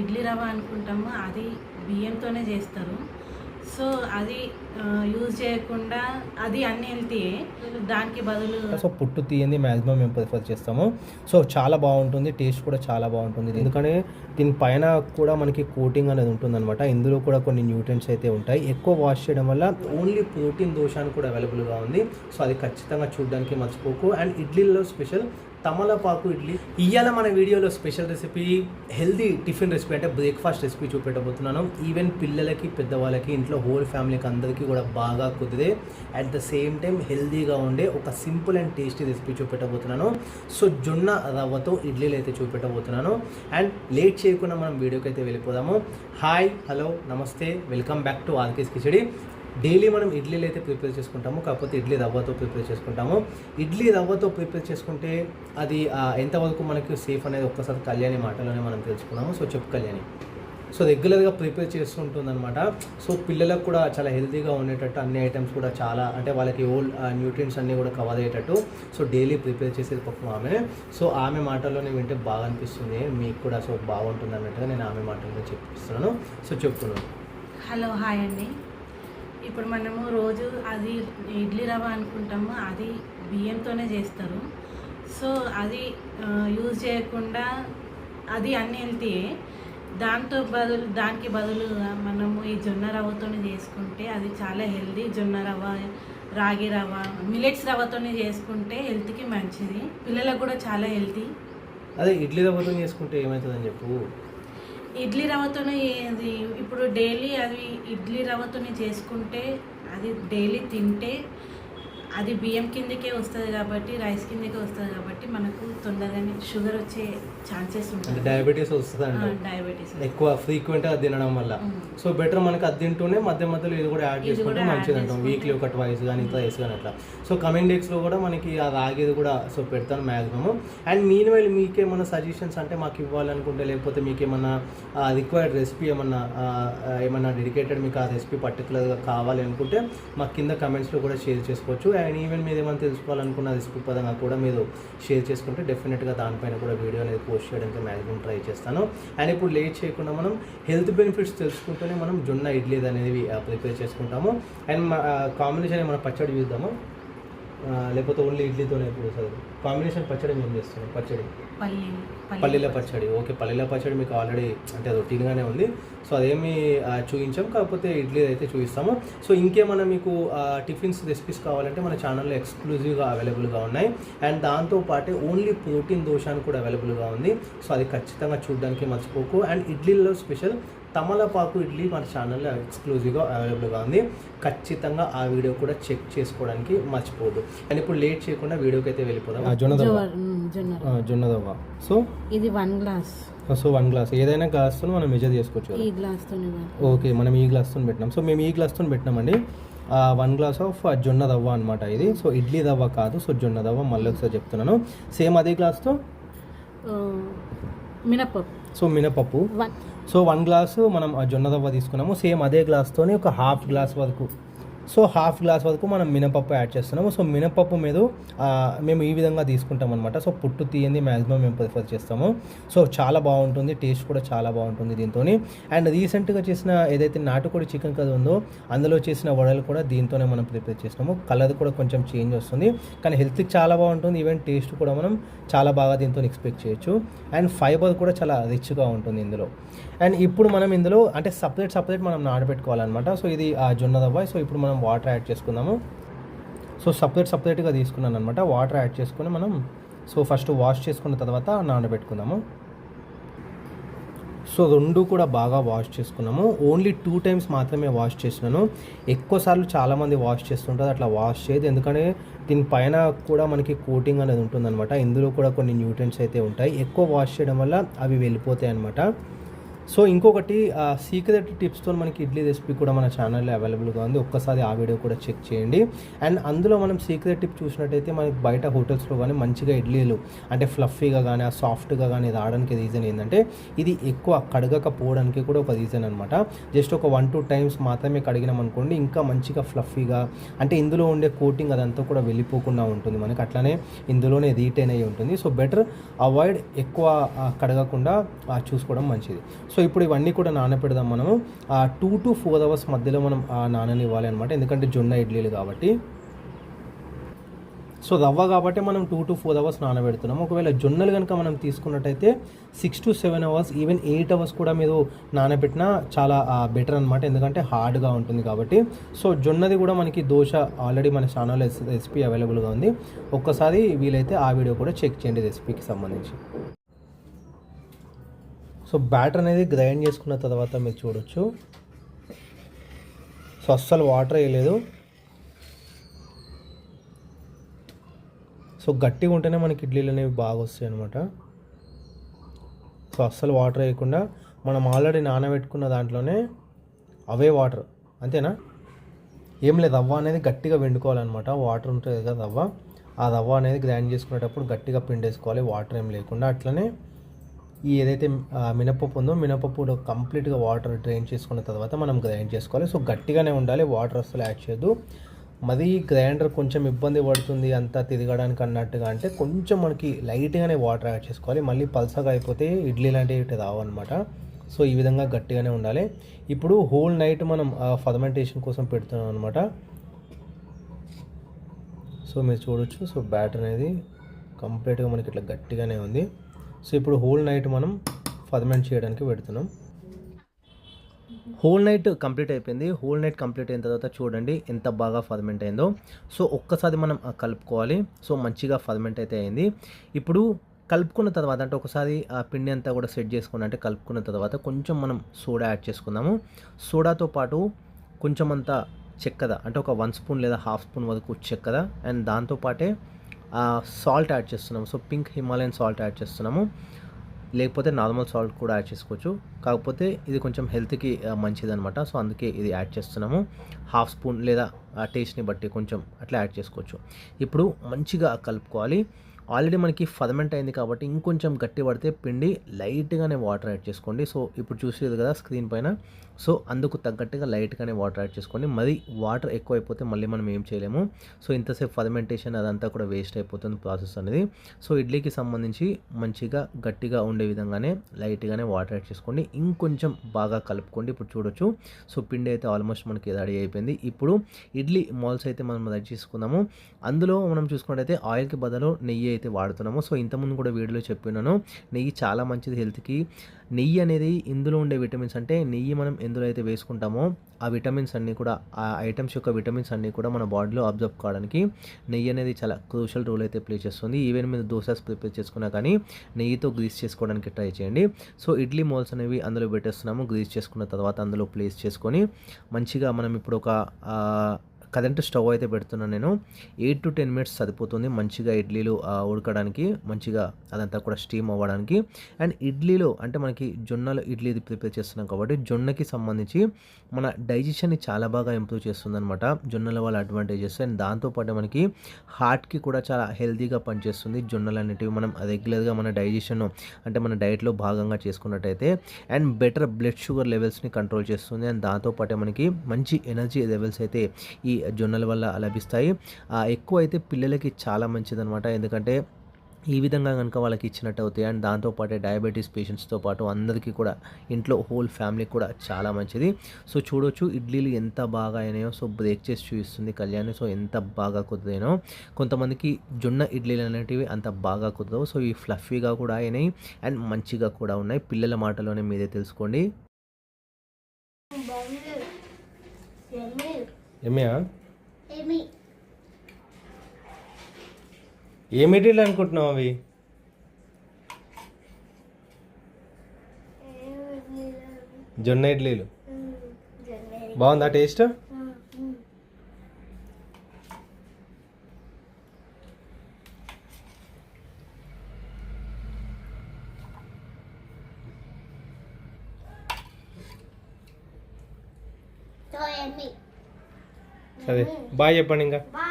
ఇడ్లీ రవ్వ అనుకుంటాము? అది బియ్యంతోనే చేస్తారు. సో అది యూజ్ చేయకుండా అది అన్హెల్తీయే దానికి బదులు సో పుట్టు తీయంది మ్యాక్సిమం మేము ప్రిఫర్ చేస్తాము. సో చాలా బాగుంటుంది టేస్ట్ కూడా చాలా బాగుంటుంది. ఎందుకంటే దీని పైన కూడా మనకి కోటింగ్ అనేది ఉంటుందన్నమాట. ఇందులో కూడా కొన్ని న్యూట్రియన్స్ అయితే ఉంటాయి. ఎక్కువ వాష్ చేయడం వల్ల ఓన్లీ ప్రోటీన్ దోషాన్ని కూడా అవైలబుల్గా ఉంది. సో అది ఖచ్చితంగా చూడడానికి మర్చిపోకు. అండ్ ఇడ్లీలో స్పెషల్ తమలపాకు ఇడ్లీ. ఇవాళ మన వీడియోలో special recipe healthy tiffin recipe అంటే బ్రేక్ఫాస్ట్ రెసిపీ చూపెట్టబోతున్నాను. ఈవెన్ పిల్లలకి పెద్దవాళ్ళకి ఇంట్లో హోల్ ఫ్యామిలీకి అందరికీ కూడా బాగా కుదిరే అట్ ద సేమ్ టైం హెల్దీగా ఉండే ఒక సింపుల్ అండ్ టేస్టీ రెసిపీ చూపెట్టబోతున్నాను. సో జొన్న రవ్వతో ఇడ్లీలు అయితే చూపెట్టబోతున్నాను. అండ్ లేట్ చేయకుండా మనం వీడియోకి అయితే వెళ్ళిపోదాము. Hi hello namaste welcome back to RK's Khichdi daily మనం ఇడ్లీలు అయితే ప్రిపేర్ చేసుకుంటాము కాకపోతే ఇడ్లీ రవ్వతో ప్రిపేర్ చేసుకుంటాము. ఇడ్లీ రవ్వతో ప్రిపేర్ చేసుకుంటే అది ఎంతవరకు మనకి సేఫ్ అనేది ఒక్కసారి కళ్యాణి మాటలోనే మనం తెలుసుకున్నాము. సో చెప్పు కళ్యాణి. సో రెగ్యులర్గా ప్రిపేర్ చేస్తుంటుందన్నమాట. సో పిల్లలకు కూడా చాలా హెల్తీగా ఉండేటట్టు అన్ని ఐటమ్స్ కూడా చాలా అంటే వాళ్ళకి ఓల్డ్ న్యూట్రియన్స్ అన్నీ కూడా కవర్ అయ్యేటట్టు సో డైలీ ప్రిపేర్ చేసేది పప్పు ఆమె. సో ఆమె మాటల్లోనే వింటే బాగా అనిపిస్తుంది. మీకు కూడా సో బాగుంటుంది అన్నట్టుగా నేను ఆమె మాటల్లో చెప్పిస్తున్నాను. సో చెప్తున్నాను హలో హాయ్ అండి. ఇప్పుడు మనము రోజు అది ఇడ్లీ రవ్వ అనుకుంటాము అది బియ్యంతోనే చేస్తారు. సో అది యూజ్ చేయకుండా అది అన్ని హెల్తీయే దాంతో బదులు దానికి బదులుగా మనము ఈ జొన్న రవ్వతోనే చేసుకుంటే అది చాలా హెల్దీ జొన్న రవ్వ రాగి రవ్వ మిలెట్స్ రవ్వతోనే చేసుకుంటే హెల్త్కి మంచిది. పిల్లలకు కూడా చాలా హెల్తీ. అదే ఇడ్లీ రవ్వతో చేసుకుంటే ఏమవుతుందని చెప్పు. ఇడ్లీ రవ్వతోనే ఇది ఇప్పుడు డైలీ అది ఇడ్లీ రవ్వతోనే చేసుకుంటే అది డైలీ తింటే అది బియ్యం కిందకే వస్తుంది కాబట్టి రైస్ కిందకే వస్తుంది కాబట్టి మనకు తొందరగానే షుగర్ వచ్చే ఛాన్సెస్ అంటే ఉంటాయి డయాబెటీస్ వస్తుంది. డయాబెటీస్ ఎక్కువ ఫ్రీక్వెంట్గా తినడం వల్ల. సో బెటర్ మనకి అది తింటూనే మధ్య మధ్యలో ఇది కూడా యాడ్ చేసుకుంటే మంచిది అంటాం. వీక్లీ ఒక ట్వైస్ కానీ ఇట్లా వేసి కానీ అట్లా. సో కమింగ్ డేస్లో కూడా మనకి ఆ రాగేది కూడా సో పెడతాను మ్యాక్సిమమ్ అండ్ మీన్ వైల్ మీకేమన్నా సజెషన్స్ అంటే మాకు ఇవ్వాలనుకుంటే లేకపోతే మీకు ఏమన్నా రిక్వైర్డ్ రెసిపీ ఏమన్నా ఏమన్నా డెడికేటెడ్ మీకు ఆ రెసిపీ పర్టికులర్గా కావాలి అనుకుంటే మాకు కింద కమెంట్స్లో కూడా షేర్ చేసుకోవచ్చు. అండ్ అండ్ ఈవెన్ మీరు ఏమైనా తెలుసుకోవాలనుకున్న రెసిపీ పరంగా కూడా మీరు షేర్ చేసుకుంటే డెఫినెట్గా దానిపైన కూడా వీడియో అనేది పోస్ట్ చేయడానికి మ్యాక్సిమం ట్రై చేస్తాను. అండ్ ఇప్పుడు లేట్ చేయకుండా మనం హెల్త్ బెనిఫిట్స్ తెలుసుకుంటూనే మనం జొన్న ఇడ్లీ అనేది ప్రిపేర్ చేసుకుంటాము. అండ్ కాంబినేషన్ మనం పచ్చడి చూద్దాము? లేకపోతే ఓన్లీ ఇడ్లీతోనే ఇప్పుడు కాంబినేషన్ పచ్చడి మేము చేస్తున్నాం పచ్చడి. పల్లీల పచ్చడి. ఓకే పల్లీల పచ్చడి మీకు ఆల్రెడీ అంటే రొటీన్గానే ఉంది. సో అదేమి చూపించాం కాకపోతే ఇడ్లీ అయితే చూపిస్తాము సో ఇంకేమైనా మీకు టిఫిన్స్ రెసిపీస్ కావాలంటే మన ఛానల్లో ఎక్స్క్లూజివ్గా అవైలబుల్గా ఉన్నాయి. అండ్ దాంతో పాటే ఓన్లీ ప్రోటీన్ దోషాన్ని కూడా అవైలబుల్గా ఉంది. సో అది ఖచ్చితంగా చూడడానికి మర్చిపోకు. అండ్ ఇడ్లీలో స్పెషల్ తమలపాకు ఇడ్లీ మన ఛానల్లో ఎక్స్క్లూజివ్గా అవైలబుల్గా ఉంది. ఖచ్చితంగా ఆ వీడియో కూడా చెక్ చేసుకోవడానికి మర్చిపోదు అండ్ ఇప్పుడు లేట్ చేయకుండా వీడియోకి అయితే వెళ్ళిపోదాం జొన్న జోవర్, ఉమ్, జొన్న రవ్వ. జొన్న దవ్వ. సో ఇది one glass so one glass ఏదైనా గ్లాస్తో మనం మెజర్ చేసుకోవచ్చు. ఈ గ్లాస్తోనే ఓకే మనం ఈ గ్లాస్తో పెట్టినాం. సో మేము ఈ గ్లాస్తో పెట్టినామండి. వన్ గ్లాస్ ఆఫ్ జొన్న రవ్వ అనమాట ఇది. సో ఇడ్లీ రవ్వ కాదు. సో జొన్న రవ్వ మళ్ళీ ఒకసారి చెప్తున్నాను. సేమ్ అదే గ్లాస్తో మినపప్పు సో మినపప్పు. సో వన్ గ్లాసు మనం జొన్న రవ్వ తీసుకున్నాము. సేమ్ అదే గ్లాస్తోనే ఒక హాఫ్ గ్లాస్ వరకు. సో హాఫ్ గ్లాస్ వరకు మనం మినపప్పు యాడ్ చేస్తున్నాము. సో మినపప్పు మీద మేము ఈ విధంగా తీసుకుంటాం అనమాట సో పుట్టు తీయంది మ్యాక్సిమం మేము ప్రిఫర్ చేస్తాము. సో చాలా బాగుంటుంది టేస్ట్ కూడా చాలా బాగుంటుంది దీంతో అండ్ రీసెంట్గా చేసిన ఏదైతే నాటుకోడి చికెన్ కర్రీ ఉందో అందులో చేసిన వడలు కూడా దీంతోనే మనం ప్రిపేర్ చేసినాము కలర్ కూడా కొంచెం చేంజ్ వస్తుంది. కానీ హెల్త్కి చాలా బాగుంటుంది. ఈవెన్ టేస్ట్ కూడా మనం చాలా బాగా దీంతో ఎక్స్పెక్ట్ చేయొచ్చు. అండ్ ఫైబర్ కూడా చాలా రిచ్గా ఉంటుంది ఇందులో. అండ్ ఇప్పుడు మనం ఇందులో అంటే సపరేట్ సపరేట్ మనం నానబెట్టుకోవాలన్నమాట. సో ఇది ఆ జొన్న రవ్వ. సో ఇప్పుడు మనం వాటర్ యాడ్ చేసుకుందాము. సో సపరేట్ సపరేట్గా తీసుకున్నాను అనమాట వాటర్ యాడ్ చేసుకుని మనం సో ఫస్ట్ వాష్ చేసుకున్న తర్వాత నానబెట్టుకుందాము. సో రెండు కూడా బాగా వాష్ చేసుకున్నాము. ఓన్లీ టూ టైమ్స్ మాత్రమే వాష్ చేసినాను. ఎక్కువసార్లు చాలామంది వాష్ చేస్తుంటారు అట్లా వాష్ చేయదు. ఎందుకంటే దీని పైన కూడా మనకి కోటింగ్ అనేది ఉంటుందన్నమాట. ఇందులో కూడా కొన్ని న్యూట్రియన్స్ అయితే ఉంటాయి. ఎక్కువ వాష్ చేయడం వల్ల అవి వెళ్ళిపోతాయి అనమాట సో ఇంకొకటి సీక్రెట్ టిప్స్తో మనకి ఇడ్లీ రెసిపీ కూడా మన ఛానల్లో అవైలబుల్గా ఉంది. ఒక్కసారి ఆ వీడియో కూడా చెక్ చేయండి. అండ్ అందులో మనం సీక్రెట్ టిప్ చూసినట్టయితే మనకి బయట హోటల్స్లో కానీ మంచిగా ఇడ్లీలు అంటే ఫ్లఫీగా కానీ ఆ సాఫ్ట్గా కానీ రావడానికి రీజన్ ఏంటంటే ఇది ఎక్కువ కడగకపోవడానికి కూడా ఒక రీజన్ అనమాట జస్ట్ ఒక వన్ టూ టైమ్స్ మాత్రమే కడిగినాం అనుకోండి ఇంకా మంచిగా ఫ్లఫీగా అంటే ఇందులో ఉండే కోటింగ్ అదంతా కూడా వెళ్ళిపోకుండా ఉంటుంది. మనకి అట్లానే ఇందులోనే రీటైన్ అయ్యి ఉంటుంది. సో బెటర్ అవాయిడ్ ఎక్కువ కడగకుండా చూసుకోవడం మంచిది. సో ఇప్పుడు ఇవన్నీ కూడా నానపెడదాం మనము. ఆ టూ టు ఫోర్ అవర్స్ మధ్యలో మనం ఆ నాననివ్వాలి అనమాట ఎందుకంటే జొన్న ఇడ్లీలు కాబట్టి. సో రవ్వ కాబట్టి మనం టూ టు ఫోర్ అవర్స్ నానబెడుతున్నాం. ఒకవేళ జొన్నలు కనుక మనం తీసుకున్నట్టయితే six to seven hours even eight hours కూడా మీరు నానబెట్టినా చాలా బెటర్ అనమాట ఎందుకంటే హార్డ్గా ఉంటుంది కాబట్టి. సో జొన్నది కూడా మనకి దోశ ఆల్రెడీ మన ఛానల్ రెసిపీ అవైలబుల్గా ఉంది. ఒక్కసారి వీలైతే ఆ వీడియో కూడా చెక్ చేయండి రెసిపీకి సంబంధించి. సో బ్యాటర్ అనేది గ్రైండ్ చేసుకున్న తర్వాత మీరు చూడొచ్చు. సో అస్సలు వాటర్ వేయలేదు. సో గట్టిగా ఉంటేనే మనకి ఇడ్లీలు అనేవి బాగా వస్తాయి అనమాట సో అస్సలు వాటర్ వేయకుండా మనం ఆల్రెడీ నానబెట్టుకున్న దాంట్లోనే అవే వాటర్. అంతేనా? ఏం లేదు రవ్వ అనేది గట్టిగా వెండుకోవాలన్నమాట వాటర్ ఉంటుంది కదా రవ్వ. ఆ రవ్వ అనేది గ్రైండ్ చేసుకునేటప్పుడు గట్టిగా పిండేసుకోవాలి. వాటర్ ఏం లేకుండా అట్లనే ఈ ఏదైతే మినపప్పు ఉందో మినపప్పు కంప్లీట్గా వాటర్ డ్రైన్ చేసుకున్న తర్వాత మనం గ్రైండ్ చేసుకోవాలి. సో గట్టిగానే ఉండాలి వాటర్ అసలు యాడ్ చేయదు మరీ గ్రైండర్ కొంచెం ఇబ్బంది పడుతుంది అంతా తిరగడానికి అన్నట్టుగా అంటే కొంచెం మనకి లైట్గానే వాటర్ యాడ్ చేసుకోవాలి. మళ్ళీ పల్సగా అయిపోతే ఇడ్లీ లాంటివి రావు అనమాట సో ఈ విధంగా గట్టిగానే ఉండాలి. ఇప్పుడు హోల్ నైట్ మనం ఫర్మెంటేషన్ కోసం పెడుతున్నాం అనమాట సో మీరు చూడొచ్చు. సో బ్యాటర్ అనేది కంప్లీట్గా మనకి ఇట్లా గట్టిగానే ఉంది. సో ఇప్పుడు హోల్ నైట్ మనం ఫర్మెంట్ చేయడానికి పెడుతున్నాం. హోల్ నైట్ కంప్లీట్ అయిపోయింది. హోల్ నైట్ కంప్లీట్ అయిన తర్వాత చూడండి ఎంత బాగా ఫర్మెంట్ అయిందో. సో ఒక్కసారి మనం కలుపుకోవాలి. సో మంచిగా ఫర్మెంట్ అయితే అయింది. ఇప్పుడు కలుపుకున్న తర్వాత అంటే ఒకసారి ఆ పిండి అంతా కూడా సెట్ చేసుకుని అంటే కలుపుకున్న తర్వాత కొంచెం మనం సోడా యాడ్ చేసుకుందాము. సోడాతో పాటు కొంచెం అంత చెక్కద అంటే ఒక వన్ స్పూన్ లేదా హాఫ్ స్పూన్ వరకు చెక్కద అండ్ దాంతోపాటే సాల్ట్ యాడ్ చేస్తున్నాము. So pink Himalayan salt add చేస్తున్నాము. లేకపోతే నార్మల్ సాల్ట్ కూడా యాడ్ చేసుకోవచ్చు. కాకపోతే ఇది కొంచెం హెల్త్కి మంచిదనమాట సో అందుకే ఇది యాడ్ చేస్తున్నాము. హాఫ్ స్పూన్ లేదా ఆ టేస్ట్ని బట్టి కొంచెం అట్లా యాడ్ చేసుకోవచ్చు. ఇప్పుడు మంచిగా కలుపుకోవాలి. ఆల్రెడీ మనకి ఫర్మెంట్ అయింది కాబట్టి ఇంకొంచెం గట్టి పడితే పిండి లైట్గానే వాటర్ యాడ్ చేసుకోండి. సో ఇప్పుడు చూసేది కదా స్క్రీన్ పైన. సో అందుకు తగ్గట్టుగా లైట్గానే వాటర్ యాడ్ చేసుకోండి. మరి వాటర్ ఎక్కువ అయిపోతే మళ్ళీ మనం ఏం చేయలేము. సో ఇంతసేపు ఫర్మెంటేషన్ అదంతా కూడా వేస్ట్ అయిపోతుంది ప్రాసెస్ అనేది. సో ఇడ్లీకి సంబంధించి మంచిగా గట్టిగా ఉండే విధంగానే లైట్గానే వాటర్ యాడ్ చేసుకోండి. ఇంకొంచెం బాగా కలుపుకోండి. ఇప్పుడు చూడొచ్చు. సో పిండి అయితే ఆల్మోస్ట్ మనకి రెడీ అయిపోయింది. ఇప్పుడు ఇడ్లీ మాల్స్ అయితే మనం రెడీ చేసుకుందాము. అందులో మనం చూసుకున్నట్టయితే ఆయిల్కి బదులు నెయ్యి అయితే వాడుతున్నాము. సో ఇంతకుముందు కూడా వీడియోలో చెప్పినాను నెయ్యి చాలా మంచిది హెల్త్కి. నెయ్యి అనేది ఇందులో ఉండే విటమిన్స్ అంటే నెయ్యి మనం ఎందులో అయితే వేసుకుంటామో ఆ విటమిన్స్ అన్నీ కూడా ఆ ఐటమ్స్ యొక్క విటమిన్స్ అన్నీ కూడా మన బాడీలో అబ్జర్వ్ కావడానికి నెయ్యి అనేది చాలా క్రూషల్ రోల్ అయితే ప్లే చేస్తుంది. ఈవెన్ మీరు దోశ ప్రిపేర్ చేసుకున్నా కానీ నెయ్యితో గ్రీస్ చేసుకోవడానికి ట్రై చేయండి. సో ఇడ్లీ మోల్స్ అనేవి అందులో పెట్టేస్తున్నాము గ్రీస్ చేసుకున్న తర్వాత అందులో ప్లేస్ చేసుకొని మంచిగా మనం ఇప్పుడు ఒక ఆ, కరెంట్ స్టవ్ అయితే పెడుతున్నాను నేను. ఎయిట్ టు టెన్ మినిట్స్ సరిపోతుంది మంచిగా ఇడ్లీలు ఉడకడానికి మంచిగా అదంతా కూడా స్టీమ్ అవ్వడానికి. అండ్ ఇడ్లీలో అంటే మనకి జొన్నలు ఇడ్లీ ప్రిపేర్ చేస్తున్నాం కాబట్టి జొన్నకి సంబంధించి మన డైజెషన్ని చాలా బాగా ఇంప్రూవ్ చేస్తుంది అనమాట జొన్నల వల్ల అడ్వాంటేజెస్ అండ్ దాంతోపాటు మనకి హార్ట్కి కూడా చాలా హెల్తీగా పనిచేస్తుంది జొన్నలు అనేటివి మనం రెగ్యులర్గా మన డైజెషన్ అంటే మన డైట్లో భాగంగా చేసుకున్నట్టయితే అండ్ బెటర్ బ్లడ్ షుగర్ లెవెల్స్ని కంట్రోల్ చేస్తుంది. అండ్ దాంతోపాటే మనకి మంచి ఎనర్జీ లెవెల్స్ అయితే ఈ జొన్నల వల్ల లభిస్తాయి. ఎక్కువ అయితే పిల్లలకి చాలా మంచిదన్నమాట. ఎందుకంటే ఈ విధంగా కనుక వాళ్ళకి ఇచ్చినట్టు అవుతాయి. అండ్ దాంతోపాటే డయాబెటీస్ పేషెంట్స్తో పాటు అందరికీ కూడా ఇంట్లో హోల్ ఫ్యామిలీకి కూడా చాలా మంచిది. సో చూడొచ్చు ఇడ్లీలు ఎంత బాగా అయినాయో. సో బ్రేక్ చేసి చూపిస్తుంది కళ్యాణి. సో ఎంత బాగా కుదిరానో కొంతమందికి జొన్న ఇడ్లీలు అనేటివి అంత బాగా కుదరవు. సో ఈ ఫ్లఫీగా కూడా అయినాయి. అండ్ మంచిగా కూడా ఉన్నాయి. పిల్లల మాటలోనే మీరే తెలుసుకోండి. Yummy. ఏం ఇడ్లీలు అనుకుంటున్నావు అవి? జొన్న ఇడ్లీలు. బాగుందా taste? So. సరే బాయ్ చెప్పండి ఇంకా Bye.